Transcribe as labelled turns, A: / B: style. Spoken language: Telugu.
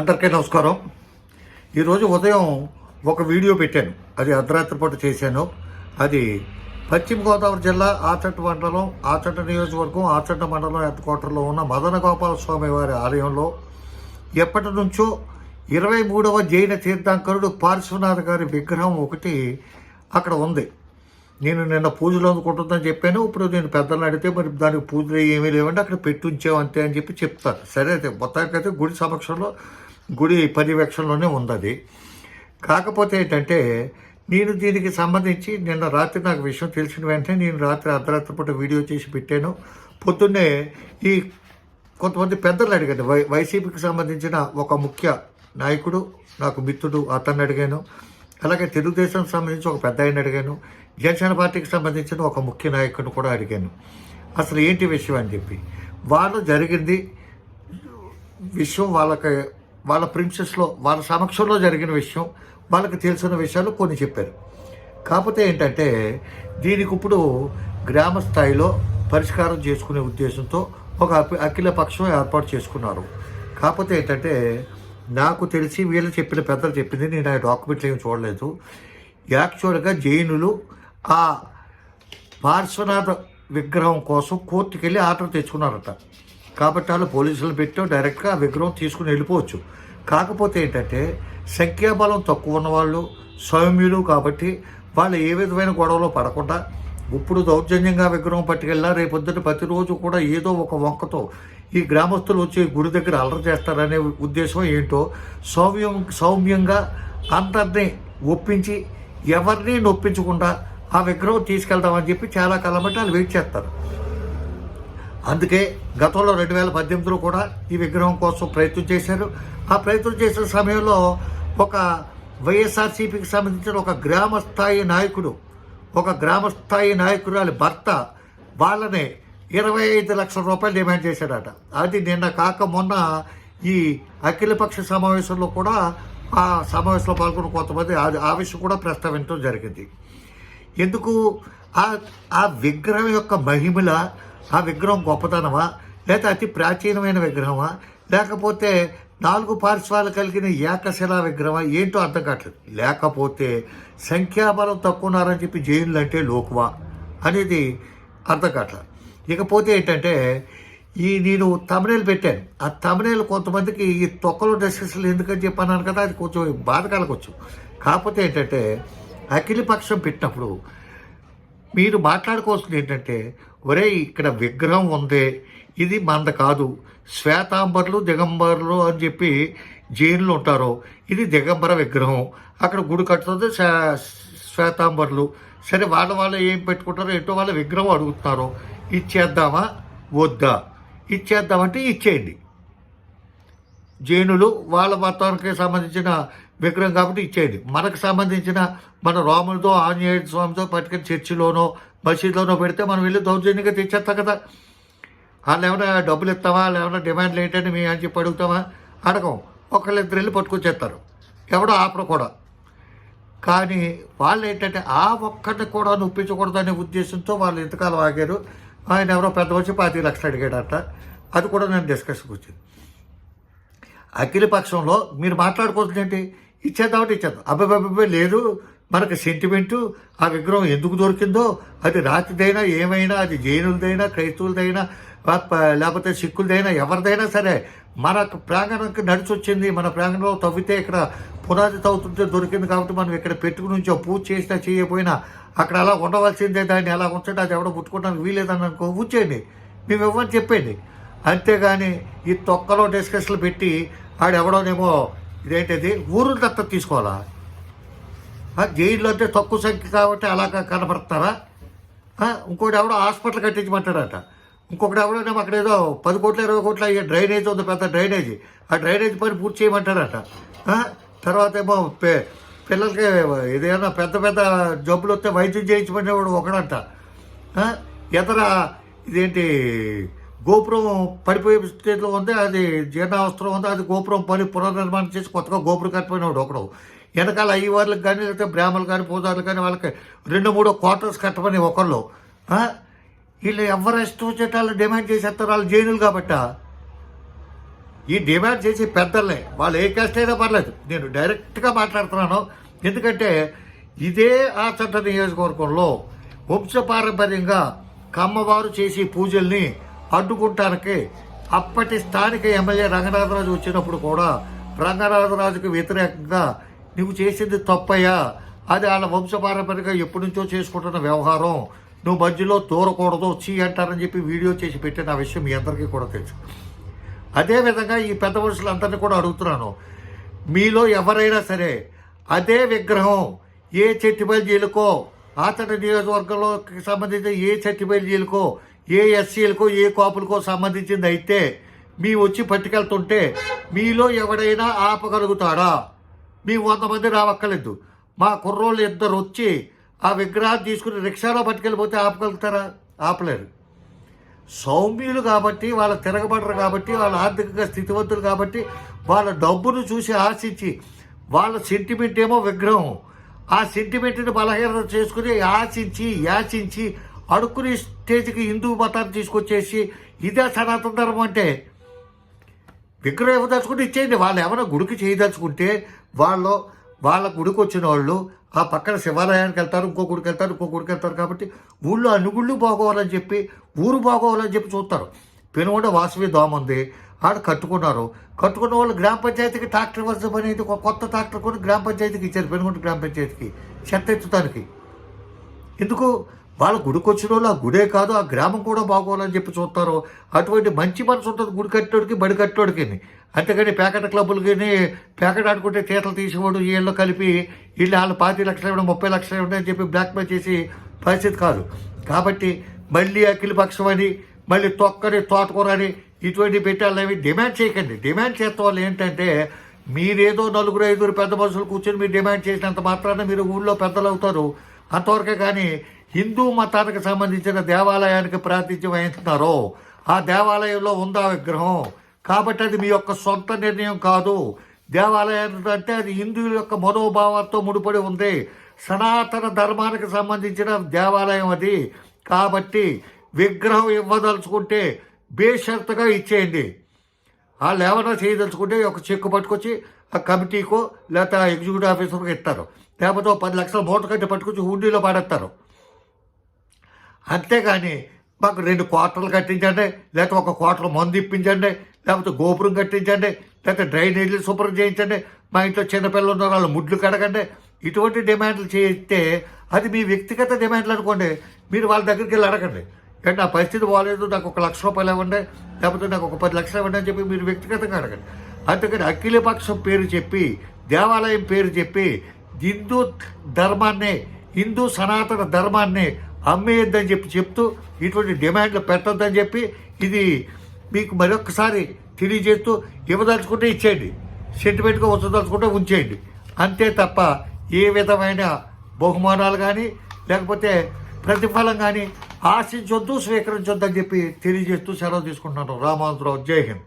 A: అందరికీ నమస్కారం. ఈరోజు ఉదయం ఒక వీడియో పెట్టాను. అది అర్ధరాత్రి పూట చేశాను. అది పశ్చిమ గోదావరి జిల్లా ఆచట మండలం ఆచట నియోజకవర్గం ఆచట మండలం హెడ్క్వార్టర్లో ఉన్న మదన గోపాల స్వామి వారి ఆలయంలో ఎప్పటి నుంచో ఇరవై మూడవ జైన తీర్థంకరుడు పార్శ్వనాథ్ గారి విగ్రహం ఒకటి అక్కడ ఉంది. నేను నిన్న పూజలు అందుకుంటుందని చెప్పాను. ఇప్పుడు నేను పెద్దలను అడిగితే మరి దానికి పూజలు ఏమీ లేవంటే అక్కడ పెట్టి అంతే అని చెప్పి చెప్తాను. సరే అయితే మొత్తానికైతే గుడి సమక్షంలో గుడి పర్యవేక్షణలోనే ఉంది అది కాకపోతే ఏంటంటే నేను దీనికి సంబంధించి నిన్న రాత్రి నాకు విషయం తెలిసిన వెంటనే నేను రాత్రి అర్ధరాత్రి పూట వీడియో చేసి పెట్టాను. పొద్దున్నే ఈ కొంతమంది పెద్దలు అడిగాను వై వైసీపీకి సంబంధించిన ఒక ముఖ్య నాయకుడు నాకు మిత్రుడు అతన్ని అడిగాను. అలాగే తెలుగుదేశం సంబంధించి ఒక పెద్ద ఆయన అడిగాను. జనసేన పార్టీకి సంబంధించిన ఒక ముఖ్య నాయకుడిని కూడా అడిగాను. అసలు ఏంటి విషయం అని చెప్పి. వాళ్ళు జరిగింది విషయం వాళ్ళకి వాళ్ళ ప్రిన్సెస్లో వాళ్ళ సమక్షంలో జరిగిన విషయం వాళ్ళకి తెలిసిన విషయాలు కొన్ని చెప్పారు. కాకపోతే ఏంటంటే దీనికి ఇప్పుడు గ్రామ స్థాయిలో పరిష్కారం చేసుకునే ఉద్దేశంతో ఒక అఖిల పక్షం ఏర్పాటు చేసుకున్నారు. కాకపోతే ఏంటంటే నాకు తెలిసి వీళ్ళు చెప్పిన పెద్దలు చెప్పింది నేను ఆ డాక్యుమెంట్లు ఏమి చూడలేదు. యాక్చువల్గా జైనులు ఆ పార్శ్వనాథ విగ్రహం కోసం కోర్టుకెళ్ళి ఆర్డర్ తెచ్చుకున్నారట. కాబట్టి వాళ్ళు పోలీసులు పెట్టో డైరెక్ట్గా ఆ విగ్రహం తీసుకుని వెళ్ళిపోవచ్చు. కాకపోతే ఏంటంటే సంఖ్యాబలం తక్కువ ఉన్నవాళ్ళు సౌమ్యులు కాబట్టి వాళ్ళు ఏ విధమైన గొడవలో పడకుండా ఇప్పుడు దౌర్జన్యంగా విగ్రహం పట్టుకెళ్ళా రేపొద్దున ప్రతిరోజు కూడా ఏదో ఒక వంకతో ఈ గ్రామస్తులు వచ్చి గుడి దగ్గర అల్లరి చేస్తారనే ఉద్దేశం ఏంటో సౌమ్యం సౌమ్యంగా అందరినీ ఒప్పించి ఎవరిని నొప్పించకుండా ఆ విగ్రహం తీసుకెళ్దామని చెప్పి చాలా కాలం బట్టి వాళ్ళు వెయిట్ చేస్తారు. అందుకే గతంలో రెండు వేల పద్దెనిమిదిలో కూడా ఈ విగ్రహం కోసం ప్రయత్నం చేశారు. ఆ ప్రయత్నం చేసిన సమయంలో ఒక వైఎస్ఆర్సీపీకి సంబంధించిన ఒక గ్రామ స్థాయి నాయకుడు ఒక గ్రామ స్థాయి నాయకురాలి భర్త వాళ్ళనే ఇరవై ఐదు లక్షల రూపాయలు డిమాండ్ చేశాడట. అది నిన్న కాక మొన్న ఈ అఖిలపక్ష సమావేశంలో కూడా ఆ సమావేశంలో పాల్గొన్న కొంతమంది ఆ- ఆ విషయం కూడా ప్రస్తావించడం జరిగింది. ఎందుకు? ఆ ఆ విగ్రహం యొక్క మహిమల ఆ విగ్రహం గొప్పతనమా? లేదా అతి ప్రాచీనమైన విగ్రహమా? లేకపోతే నాలుగు పార్శ్వాలు కలిగిన ఏకశిలా విగ్రహమా? ఏంటో అర్థం కావట్లేదు. లేకపోతే సంఖ్యాబలం తక్కువ ఉన్నారని చెప్పి జైన్లు అంటే లోకువా? అనేది అర్థం కావట్లేదు. ఇకపోతే ఏంటంటే ఈ నేను తమిళలు పెట్టాను. ఆ తమిళలు కొంతమందికి ఈ తొక్కలు డిస్కషన్లు ఎందుకని చెప్పన్నాను కదా అది కొంచెం బాధ కలగచ్చు. కాకపోతే ఏంటంటే అఖిలపక్షం పెట్టినప్పుడు మీరు మాట్లాడుకోవాల్సింది ఏంటంటే ఒరే ఇక్కడ విగ్రహం ఉంది. ఇది మంద కాదు. శ్వేతాంబర్లు దిగంబర్లు అని చెప్పి జైన్లు ఉంటారు. ఇది దిగంబర విగ్రహం. అక్కడ గుడి కట్టుతుంది శ్వేతాంబర్లు. సరే వాళ్ళ వాళ్ళు ఏం పెట్టుకుంటారో ఏంటో వాళ్ళ విగ్రహం అడుగుతున్నారు. ఇచ్చేద్దామా? వద్దా. ఇచ్చేద్దామంటే ఇచ్చేయండి. జైనులు వాళ్ళ మతానికి సంబంధించిన విగ్రహం కాబట్టి ఇచ్చేయండి మనకు సంబంధించిన మన రాములతో ఆంజనేయ స్వామితో పట్టుకుని చర్చిలోనో మసీదులోనో పెడితే మనం వెళ్ళి దౌర్జన్యంగా తెచ్చేస్తాం కదా. వాళ్ళు ఏమైనా డబ్బులు ఇస్తావా వాళ్ళు ఏమైనా డిమాండ్లు ఏంటని మేము అని చెప్పి అడుగుతామా? అడగం. ఒకళ్ళిద్దరు వెళ్ళి పట్టుకొచ్చేస్తారు. ఎవడో ఆపరు కూడా. కానీ వాళ్ళు ఏంటంటే ఆ ఒక్కడిని కూడా నొప్పించకూడదనే ఉద్దేశంతో వాళ్ళు ఎంతకాలం ఆగారు. ఆయన ఎవరో పెద్ద వచ్చి పాతి లక్షలు అడిగాడట. అది కూడా నేను డిస్కషన్కి వచ్చింది. అఖిలపక్షంలో మీరు మాట్లాడుకోవచ్చు ఏంటి? ఇచ్చేద్దామంటే ఇచ్చేద్దాం. అబ్బాయి లేదు. మనకు సెంటిమెంటు ఆ విగ్రహం ఎందుకు దొరికిందో అది రాతిదైనా ఏమైనా అది జైనులదైనా క్రైస్తవులదైనా లేకపోతే సిక్కులదైనా ఎవరిదైనా సరే మన ప్రాంగణంకి నడిచొచ్చింది. మన ప్రాంగణంలో తవ్వితే ఇక్కడ పునాది తవ్వుతుంటే దొరికింది కాబట్టి మనం ఇక్కడ పెట్టుకుని ఉంచో పూజ చేసినా చేయకపోయినా అక్కడ అలా ఉండవలసిందే. దాన్ని అలా ఉంచండి. అది ఎవడో ముట్టుకోవడానికి వీలేదని అనుకో ఉంచేయండి మేము ఇవ్వని చెప్పండి అంతేగాని ఈ తొక్కలో డిస్కషన్లు పెట్టి ఆడెవడోనేమో ఇదేంటిది? ఊరు దత్త తీసుకోవాలా? జైల్లో అంటే తక్కువ సంఖ్య కాబట్టి అలాగా కనబడతారా ఇంకోటి ఎవడో హాస్పిటల్ కట్టించమంటాడట. ఇంకొకటి ఎవడోనేమో అక్కడ ఏదో పది కోట్ల ఇరవై కోట్ల అయ్యే డ్రైనేజ్ ఉంది పెద్ద డ్రైనేజీ. ఆ డ్రైనేజ్ పని పూర్తి చేయమంటాడట. తర్వాత ఏమో పే పిల్లలకి ఏదైనా పెద్ద పెద్ద జబ్బులు వస్తే వైద్యం చేయించమనేవాడు ఒకడంట. ఇతర ఇదేంటి గోపురం పడిపోయే స్థితిలో ఉంది అది జీర్ణావస్థలో ఉంది అది గోపురం పని పునర్నిర్మాణం చేసి కొత్తగా గోపురం కట్టిపోయినాడు ఒకడు. వెనకాల అయ్యి వాళ్ళకి కానీ లేకపోతే బ్రాహ్మణులు కానీ పూజారులు కానీ వాళ్ళకి రెండు మూడు క్వార్టర్స్ కట్టమని ఒకళ్ళు. వీళ్ళు ఎవరు ఇష్టం వచ్చేట వాళ్ళు డిమాండ్ చేసేస్తారు వాళ్ళు జైనులు కాబట్ట. ఈ డిమాండ్ చేసి పెద్దలే. వాళ్ళు ఏ కాస్ట్ అయినా పర్లేదు. నేను డైరెక్ట్గా మాట్లాడుతున్నాను. ఎందుకంటే ఇదే ఆచంట నియోజకవర్గంలో వంశపారంపర్యంగా కమ్మవారు చేసి పూజల్ని అడ్డుకుంటానికి అప్పటి స్థానిక ఎమ్మెల్యే రంగనాథరాజు వచ్చినప్పుడు కూడా రంగనాథరాజుకు వ్యతిరేకంగా నువ్వు చేసింది తప్పయ్యా. అది వాళ్ళ వంశపారంపర్యంగా ఎప్పటి నుంచో చేసుకుంటున్న వ్యవహారం. నువ్వు మధ్యలో తోరకూడదు చీ అంటారని చెప్పి వీడియో చేసి పెట్టిన ఆ విషయం మీ అందరికీ కూడా తెలుసు. అదేవిధంగా ఈ పెద్ద మనుషులందరినీ కూడా అడుగుతున్నాను. మీలో ఎవరైనా సరే అదే విగ్రహం ఏ చెట్టిబయలు జైలుకో అతని నియోజకవర్గంలోకి సంబంధించిన ఏ చెట్టిబయలు జైలుకో ఏ ఎస్సీలకో ఏ కాపులకో సంబంధించింది అయితే మీ వచ్చి పట్టుకెళ్తుంటే మీలో ఎవడైనా ఆపగలుగుతాడా? మీ వంద మంది రావక్కర్లేదు. మా కుర్రోళ్ళు ఇద్దరు వచ్చి ఆ విగ్రహాన్ని తీసుకుని రిక్షాలో పట్టుకెళ్ళిపోతే ఆపగలుగుతారా? ఆపలేరు. సౌమ్యులు కాబట్టి వాళ్ళ తిరగబడరు కాబట్టి వాళ్ళ ఆర్థికంగా స్థితివంతులు కాబట్టి వాళ్ళ డబ్బును చూసి ఆశించి వాళ్ళ సెంటిమెంట్ ఏమో విగ్రహం. ఆ సెంటిమెంట్ని బలహీనత చేసుకుని ఆశించి యాచించి అడుక్కునే స్టేజ్కి హిందూ మతాన్ని తీసుకొచ్చేసి ఇదే సనాతన ధర్మం అంటే విగ్రహం ఇవ్వదలుచుకుంటే ఇచ్చేయండి. వాళ్ళు ఏమైనా గుడికి చేయదలుచుకుంటే వాళ్ళు వాళ్ళ గుడికి వచ్చిన వాళ్ళు ఆ పక్కన శివాలయానికి వెళ్తారు ఇంకో గుడికి వెళ్తారు ఇంకో గుడికి వెళ్తారు కాబట్టి ఊళ్ళో అన్ని గుళ్ళు బాగోవాలని చెప్పి ఊరు బాగోవాలని చెప్పి చూస్తారు. పెనుగొండ వాసవి దోమ ఉంది. ఆడ కట్టుకున్నారు. కట్టుకున్న వాళ్ళు గ్రామ పంచాయతీకి ట్రాక్టర్ ఇవ్వాల్సిన పని ఒక కొత్త ట్రాక్టర్ కొని గ్రామ పంచాయతీకి ఇచ్చారు. పెనుగొండ గ్రామ పంచాయతీకి. చెత్త ఎత్తుతానికి. ఎందుకు? వాళ్ళ గుడికి వచ్చిన వాళ్ళు ఆ గుడే కాదు ఆ గ్రామం కూడా బాగోవాలని చెప్పి చూస్తారు. అటువంటి మంచి మనసు ఉంటుంది గుడి కట్టోడికి బడి కట్టోడికి అంతేగాని ప్యాకెట్ క్లబ్బులకి ప్యాకెట్ ఆడుకుంటే తీతలు తీసేవాడు వీళ్ళు కలిపి వీళ్ళు వాళ్ళు పాతి లక్షలు ఇవ్వడం ముప్పై లక్షలు ఇవ్వడం అని చెప్పి బ్లాక్మెయిల్ చేసి పరిస్థితి కాదు. కాబట్టి మళ్ళీ అఖిలపక్షం అని మళ్ళీ తొక్కని తోటకూర అని ఇటువంటి పెట్టాలని డిమాండ్ చేయకండి. డిమాండ్ చేస్తే వాళ్ళు ఏంటంటే మీరేదో నలుగురు ఐదుగురు పెద్ద మనుషులు కూర్చొని మీరు డిమాండ్ చేసినంత మాత్రాన మీరు ఊళ్ళో పెద్దలు అవుతారు. అంతవరకే కానీ హిందూ మతానికి సంబంధించిన దేవాలయానికి ప్రాతిథ్యం వహిస్తున్నారో ఆ దేవాలయంలో ఉందా విగ్రహం? కాబట్టి అది మీ యొక్క సొంత నిర్ణయం కాదు. దేవాలయం అంటే అది హిందువుల యొక్క మనోభావాలతో ముడిపడి ఉంది. సనాతన ధర్మానికి సంబంధించిన దేవాలయం అది. కాబట్టి విగ్రహం ఇవ్వదలుచుకుంటే బేషరతుగా ఇచ్చేయండి. వాళ్ళు ఏమైనా చేయదలుచుకుంటే ఒక చెక్కు పట్టుకొచ్చి ఆ కమిటీకో లేకపోతే ఆ ఎగ్జిక్యూటివ్ ఆఫీసర్కి ఇస్తారు. లేకపోతే పది లక్షల మూట కట్టి పట్టుకొచ్చి హుండీలో పాడేస్తారు. అంతేగాని మాకు రెండు క్వార్టర్లు కట్టించండి లేకపోతే ఒక క్వార్టర్ మందు ఇప్పించండి లేకపోతే గోపురం కట్టించండి లేకపోతే డ్రైనేజీలు శుభ్రం చేయించండి మా ఇంట్లో చిన్నపిల్లలు ఉన్న వాళ్ళు ముడ్లు కడగండి. ఇటువంటి డిమాండ్లు చేస్తే అది మీ వ్యక్తిగత డిమాండ్లు అనుకోండి మీరు వాళ్ళ దగ్గరికి వెళ్ళి అడగండి. అంటే నా పరిస్థితి బాగాలేదు నాకు ఒక లక్ష రూపాయలు ఇవ్వండి లేకపోతే నాకు ఒక పది లక్షలు ఇవ్వండి అని చెప్పి మీరు వ్యక్తిగతంగా అడగండి. అందుకని అఖిలపక్షం పేరు చెప్పి దేవాలయం పేరు చెప్పి హిందూ ధర్మాన్ని హిందూ సనాతన ధర్మాన్ని అమ్మేయద్దని చెప్పి చెప్తూ ఇటువంటి డిమాండ్లు పెట్టొద్దని చెప్పి ఇది మీకు మరొకసారి తెలియజేస్తూ ఇవ్వదలుచుకుంటే ఇచ్చేయండి. సెంటిమెంట్గా ఉంచదలుచుకుంటే ఉంచేయండి. అంతే తప్ప ఏ విధమైన బహుమానాలు కానీ లేకపోతే ప్రతిఫలం కానీ ఆశించొద్దు స్వీకరించొద్దని చెప్పి తెలియజేస్తూ సెలవు తీసుకుంటున్నాను. రామాంతరావు జై హింద్.